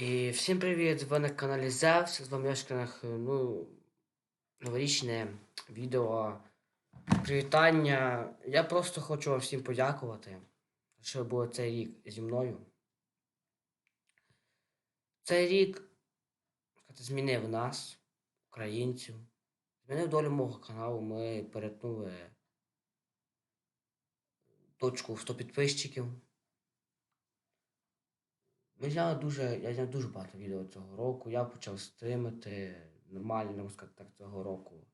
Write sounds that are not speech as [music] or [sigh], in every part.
І всім привіт! Ви на каналі Зевс. З вами Яшкинах, ну, новорічне відео. Привітання. Я просто хочу вам всім подякувати, що ви були цей рік зі мною. Цей рік змінив нас, українців. Змінив долю мого каналу. Ми перетнули точку в 100 підписчиків. Ми зняли дуже, я зняв дуже багато відео цього року. Я почав стримати нормально, можна сказати так, цього року.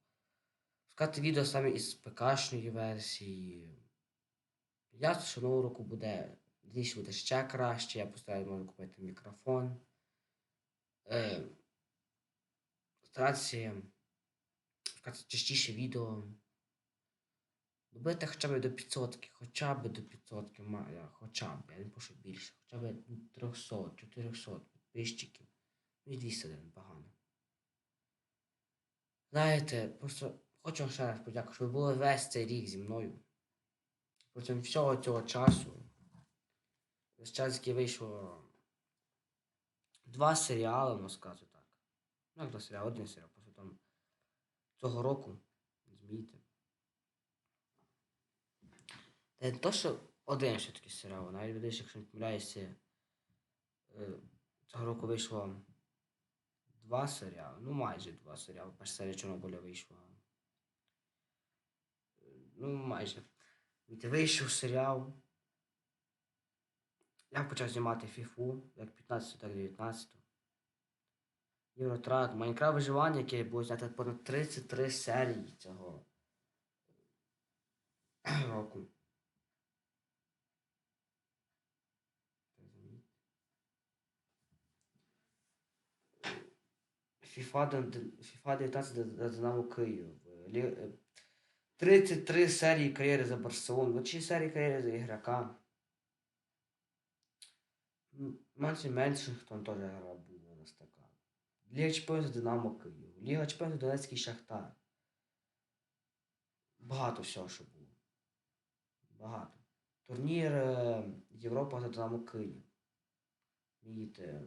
Сказати відео саме із ПКшної версії. Ясно, що нового року буде. Дійсно буде ще краще. Я постараюсь можна купити мікрофон. Е, старатися частіше відео. Добити хоча б до 500, хоча б до 500, ма- хоча б, я не пишу більше, хоча б 300, 400 підписчиків. Ну і 200 непогано. Знаєте, просто хочу ще раз подякувати, що ви були весь цей рік зі мною. Протягом всього цього часу. Весь час, який вийшло два серіали, можна сказати так. Ну, як два серіали, один серіал, просто там цього року, змійте. Та не то, що один все-таки серіал, навіть видиш, якщо не помиляюся, е, цього року вийшло два серіали, ну майже два серіали. Перша серія Чорнобиля вийшла. Е, Ну, майже. Вийшов серіал. Я почав знімати фіфу, як 15, так і 19. Євротрак, Майнкрафт виживання, яке було знято понад 33 серії цього [clears throat] року. FIFA, д- FIFA 19 за Динамо Київ. Е, 33 серії кар'єри за Барселону, 26 серій кар'єри за ігрока. Менше Меншингтон теж гра була у нас така. Ліга Чемпіонів Динамо Київ. Ліга Чемпіонів Донецький Шахтар. Багато всього, що було. Багато. Турнір е, Європа за Динамо Київ. Видите.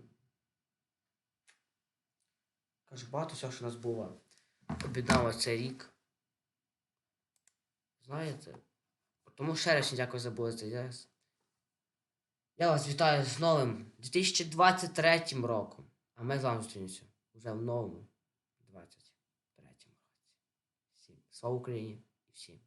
Кажу, багато всього, що у нас було. Об'єднало цей рік. Знаєте? Тому ще раз дякую за бой зараз. Я вас вітаю з новим 2023 роком. А ми з вами зустрінемося вже в новому 2023 році. Всім слава Україні і всім.